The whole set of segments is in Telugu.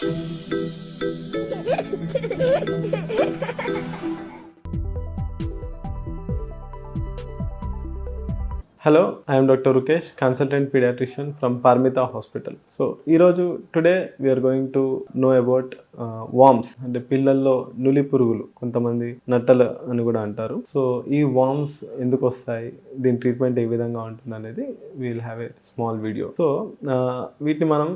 Hello I'm doctor Rukesh consultant paediatrician from Parmitha hospital so ఈరోజు today we're going to know about worms అంటే పిల్లల్లో నులి పురుగులు కొంతమంది నత్తలు అని కూడా అంటారు. సో ఈ వామ్స్ ఎందుకు వస్తాయి? దీని ట్రీట్మెంట్ ఏ విధంగా ఉంటుంది అనేది we'll have a small video so వీటిని మనం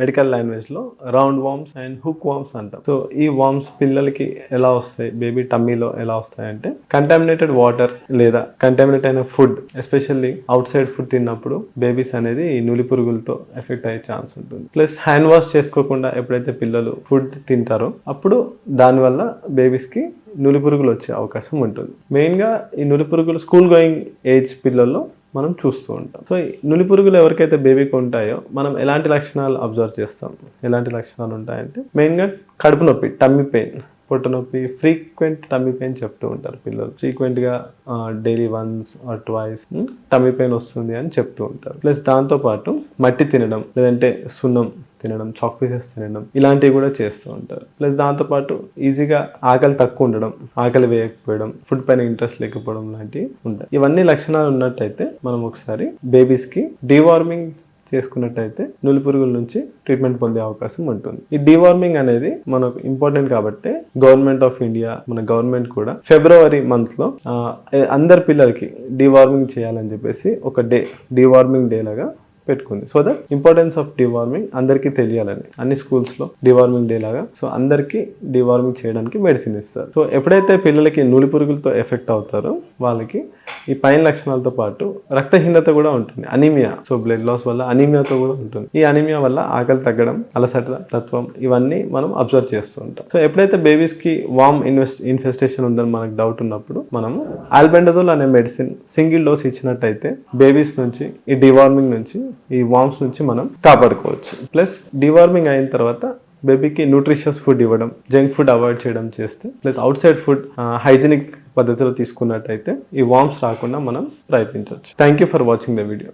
మెడికల్ లాంగ్వేజ్లో round worms and hook worms అంటాం. సో ఈ వామ్స్ పిల్లలకి ఎలా వస్తాయి? బేబీ టమ్మీలో ఎలా వస్తాయి అంటే కంటామినేటెడ్ వాటర్ లేదా కంటామినేట్ అయిన food especially outside food తిన్నప్పుడు బేబీస్ అనేది ఈ నులి పురుగులతో ఎఫెక్ట్ అయ్యే ఛాన్స్ ఉంటుంది. ప్లస్ హ్యాండ్ వాష్ చేసుకోకుండా ఎప్పుడైతే పిల్లలు ఫుడ్ తింటారో. అప్పుడు దానివల్ల బేబీస్కి నులి పురుగులు వచ్చే అవకాశం ఉంటుంది. మెయిన్గా ఈ నులి పురుగులు స్కూల్ గోయింగ్ ఏజ్ పిల్లల్లో మనం చూస్తూ ఉంటాం. సో ఈ నులి పురుగులు ఎవరికైతే బేబీకి ఉంటాయో మనం ఎలాంటి లక్షణాలు అబ్జర్వ్ చేస్తాం? ఎలాంటి లక్షణాలు ఉంటాయంటే మెయిన్గా కడుపు నొప్పి టమ్మి పెయిన్ పొట్ట నొప్పి ఫ్రీక్వెంట్ టమ్మీ పెయిన్ చెప్తూ ఉంటారు పిల్లలు. ఫ్రీక్వెంట్గా daily once or twice tummy pain వస్తుంది అని చెప్తూ ఉంటారు. ప్లస్ దాంతోపాటు మట్టి తినడం లేదంటే సున్నం తినడం చాక్ పీసెస్ తినడం ఇలాంటివి కూడా చేస్తూ ఉంటారు. ప్లస్ దాంతోపాటు ఈజీగా ఆకలి తక్కువ ఉండడం ఆకలి వేయకపోవడం ఫుడ్ పైన ఇంట్రెస్ట్ లేకపోవడం లాంటివి ఉంటాయి. ఇవన్నీ లక్షణాలు ఉన్నట్టయితే మనం ఒకసారి బేబీస్కి డీవార్మింగ్ చేసుకున్నట్టయితే నులి పురుగుల నుంచి ట్రీట్మెంట్ పొందే అవకాశం ఉంటుంది. ఈ డివార్మింగ్ అనేది మనకు ఇంపార్టెంట్ కాబట్టి గవర్నమెంట్ ఆఫ్ ఇండియా మన గవర్నమెంట్ కూడా ఫిబ్రవరి మంత్లో అందరి పిల్లలకి డివార్మింగ్ చేయాలని చెప్పేసి ఒక డే డివార్మింగ్ డే లాగా పెట్టుకుంది. So that importance of deworming అందరికీ తెలియాలని అన్ని స్కూల్స్లో లో డివార్మింగ్ డే లాగా. సో అందరికీ డివార్మింగ్ చేయడానికి మెడిసిన్ ఇస్తారు. సో ఎప్పుడైతే పిల్లలకి నూలి పురుగులతో ఎఫెక్ట్ అవుతారో వాళ్ళకి ఈ పైన లక్షణాలతో పాటు రక్తహీనత కూడా ఉంటుంది. అనీమియా సో బ్లడ్ లాస్ వల్ల అనీమియాతో కూడా ఉంటుంది. ఈ అనీమియా వల్ల ఆకలి తగ్గడం అలసట తత్వం ఇవన్నీ మనం అబ్జర్వ్ చేస్తూ ఉంటాం. సో ఎప్పుడైతే బేబీస్కి వామ్ ఇన్వెస్ట్ ఇన్ఫెస్టేషన్ ఉందని మనకు డౌట్ ఉన్నప్పుడు మనము ఆల్బెండజోల్ అనే మెడిసిన్ సింగిల్ డోస్ ఇచ్చినట్టయితే బేబీస్ నుంచి ఈ డివార్మింగ్ నుంచి ఈ వామ్స్ నుంచి మనం కాపాడుకోవచ్చు. ప్లస్ డివార్మింగ్ అయిన తర్వాత బేబీకి న్యూట్రిషియస్ ఫుడ్ ఇవ్వడం జంక్ ఫుడ్ అవాయిడ్ చేయడం చేస్తే plus outside food hygienic పద్ధతిలో తీసుకున్నట్టయితే ఈ వామ్స్ రాకుండా మనం ప్రయత్నించవచ్చు. Thank you for watching the video